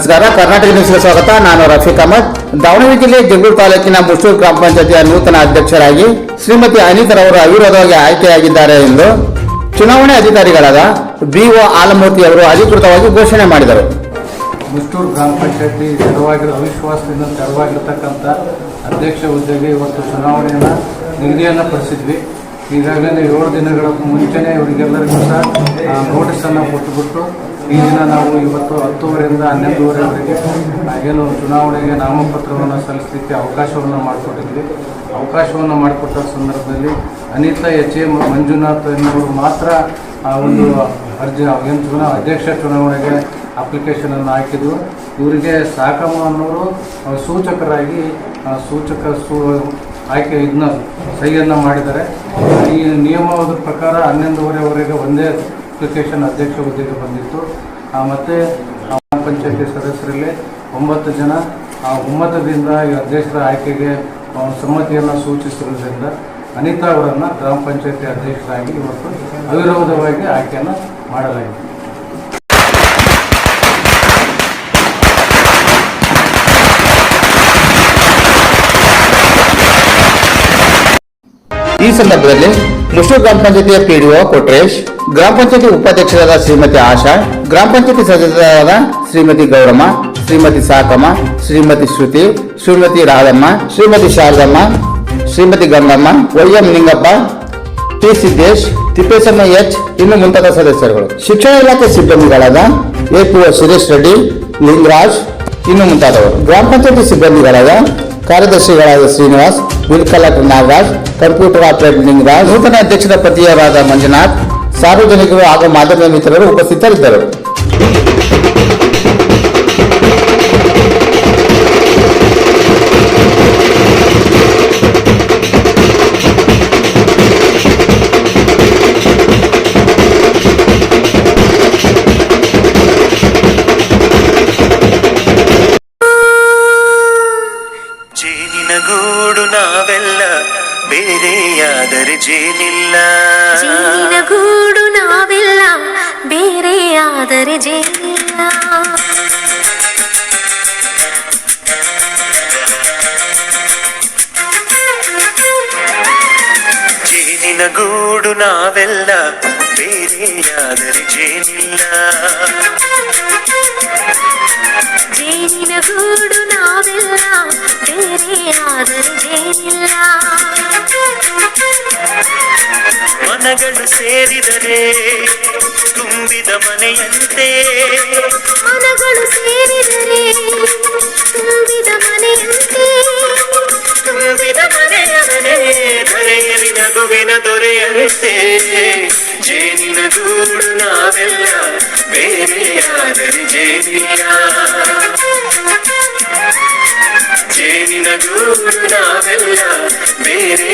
ನಮಸ್ಕಾರ. ಕರ್ನಾಟಕ ನ್ಯೂಸ್ಗೆ ಸ್ವಾಗತ. ನಾನು ರಫೀಕ್ ಅಹಮದ್. ದಾವಣಗೆರೆ ಜಿಲ್ಲೆ ಜಗಳೂರು ತಾಲೂಕಿನ ಮುಷ್ಟೂರು ಗ್ರಾಮ ಪಂಚಾಯತಿಯ ನೂತನ ಅಧ್ಯಕ್ಷರಾಗಿ ಶ್ರೀಮತಿ ಅನಿತರವರು ಅವಿರೋಧವಾಗಿ ಆಯ್ಕೆಯಾಗಿದ್ದಾರೆ ಎಂದು ಚುನಾವಣೆ ಅಧಿಕಾರಿಗಳಾದ ಬಿಒ ಆಲಮೂರ್ತಿ ಅವರು ಅಧಿಕೃತವಾಗಿ ಘೋಷಣೆ ಮಾಡಿದರು. ಮುಷ್ಟೂರು ಗ್ರಾಮ ಪಂಚಾಯತಿ ತೆರವಾಗಿರೋ ಅವಿಶ್ವಾಸದಿಂದ ತೆರವಾಗಿರ್ತಕ್ಕಂಥ ಅಧ್ಯಕ್ಷ ಹುದ್ದೆಗೆ ಇವತ್ತು ಚುನಾವಣೆಯನ್ನು ನಿಗದಿಯನ್ನು ಪಡಿಸಿದ್ವಿ. ಈಗಾಗಲೇ ಏಳು ದಿನಗಳ ಮುಂಚೆನೇ ಇವರಿಗೆಲ್ಲರಿಗೂ ಸಹ ನೋಟಿಸನ್ನು ಕೊಟ್ಟುಬಿಟ್ಟು ಈ ದಿನ ನಾವು ಇವತ್ತು ಹತ್ತುವರೆಯಿಂದ ಹನ್ನೊಂದುವರೆವರೆಗೆ ಆ, ಏನು ಚುನಾವಣೆಗೆ ನಾಮಪತ್ರವನ್ನು ಸಲ್ಲಿಸಲಿಕ್ಕೆ ಅವಕಾಶವನ್ನು ಮಾಡಿಕೊಟ್ಟಿದ್ವಿ. ಅವಕಾಶವನ್ನು ಮಾಡಿಕೊಟ್ಟ ಸಂದರ್ಭದಲ್ಲಿ ಅನಿತಾ ಎಚ್ ಎ ಮಂಜುನಾಥ್ ಎನ್ನುವರು ಮಾತ್ರ ಆ ಒಂದು ಅರ್ಜಿ ಏನು ಚುನಾವ ಅಧ್ಯಕ್ಷ ಚುನಾವಣೆಗೆ ಅಪ್ಲಿಕೇಶನನ್ನು ಹಾಕಿದ್ರು. ಇವರಿಗೆ ಸಾಕಮ್ಮ ಅನ್ನೋರು ಸೂಚಕರಾಗಿ ಸೂಚಕ ಸೂ ಆಯ್ಕೆ ಇದನ್ನ ಸಹಿಯನ್ನು ಮಾಡಿದ್ದಾರೆ. ಈ ನಿಯಮದ ಪ್ರಕಾರ ಹನ್ನೊಂದುವರೆವರೆಗೆ ಒಂದೇ ಅಪ್ಲಿಕೇಶನ್ ಅಧ್ಯಕ್ಷ ಹುದ್ದೆಗೆ ಬಂದಿತ್ತು. ಮತ್ತು ಗ್ರಾಮ ಪಂಚಾಯಿತಿ ಸದಸ್ಯರಲ್ಲಿ ಒಂಬತ್ತು ಜನ ಆ ಒಮ್ಮತದಿಂದ ಈ ಅಧ್ಯಕ್ಷರ ಆಯ್ಕೆಗೆ ಸಮ್ಮತಿಯನ್ನು ಸೂಚಿಸಿರುವುದರಿಂದ ಅನಿತಾ ಅವರನ್ನು ಗ್ರಾಮ ಪಂಚಾಯತಿ ಅಧ್ಯಕ್ಷರಾಗಿ ಇವತ್ತು ಅವಿರೋಧವಾಗಿ ಆಯ್ಕೆಯನ್ನು ಮಾಡಲಾಗಿದೆ. ಈ ಸಂದರ್ಭದಲ್ಲಿ ಮುಷ್ಟೂರು ಗ್ರಾಮ ಪಂಚಾಯತಿಯ ಪಿಡಿಒ ಕೊಟ್ರೇಶ್, ಗ್ರಾಮ ಪಂಚಾಯತಿ ಉಪಾಧ್ಯಕ್ಷರಾದ ಶ್ರೀಮತಿ ಆಶಾ, ಗ್ರಾಮ ಪಂಚಾಯತಿ ಸದಸ್ಯರಾದ Shrimati Gowramma, Shrimati Sakamma, Shrimati Shruti, Shrimati Radhamma, Shrimati Sharadamma, Shrimati Gangamma Y M Ningappa, T Siddesh Thippesamma H, ಇನ್ನು ಮುಂತಾದ ಸದಸ್ಯರುಗಳು. ಶಿಕ್ಷಣ ಇಲಾಖೆ ಸಿಬ್ಬಂದಿಗಳಾದ A P O Suresh Reddy, Lingaraj, ಇನ್ನು ಮುಂತಾದವರು. ಗ್ರಾಮ ಪಂಚಾಯತಿ ಸಿಬ್ಬಂದಿಗಳಾದ ಕಾರ್ಯದರ್ಶಿಗಳಾದ Srinivas bill collector Nagaraj computer operator Lingaraj ನೂತನ ಅಧ್ಯಕ್ಷರ ಪತಿಯರಾದ ಮಂಜುನಾಥ್ ಸಾರ್ವಜನಿಕರು ಹಾಗೂ ಮಾಧ್ಯಮ ಮಿತ್ರರು ಉಪಸ್ಥಿತರಿದ್ದರು ಗೂಡು ನಾವೆಲ್ಲ ಬೇರೆಯಾದರೆ ಜೇನಿಲ್ಲ ಜೇನಿನ ಗೂಡು ನಾವೆಲ್ಲ ಬೇರೆಯಾದರೆ ಜೇನಿಲ್ಲ ಜೇನಿನ ಗೂಡು ನಾವೆಲ್ಲ ಬೇರೆಯಾದರೆ ಜೇನಿಲ್ಲ ಜೇನಿನ ಗೂಡು ನಾವೆಲ್ಲ ಮನಗಳು ಸೇರಿದರೆ ತುಂಬಿದ ಮನೆಯಂತೆ ಮನಗಳು ಸೇರಿದರೆ ತುಂಬಿದ ಮನೆಯಂತೆ ತುಂಬಿದ ಮನೆಯ ಮನೆ ದೊರೆಯಲಿ ನಗುವಿನ ದೊರೆಯಂತೆ ಜೇನಿನ ದೂರು ನಾವೆಲ್ಲ ಬೇರೆಯಾದರೆ ಜೇನಿಯ ಜೇನಿನ ದೂರು ನಾವೆಲ್ಲ ಬೇರೆ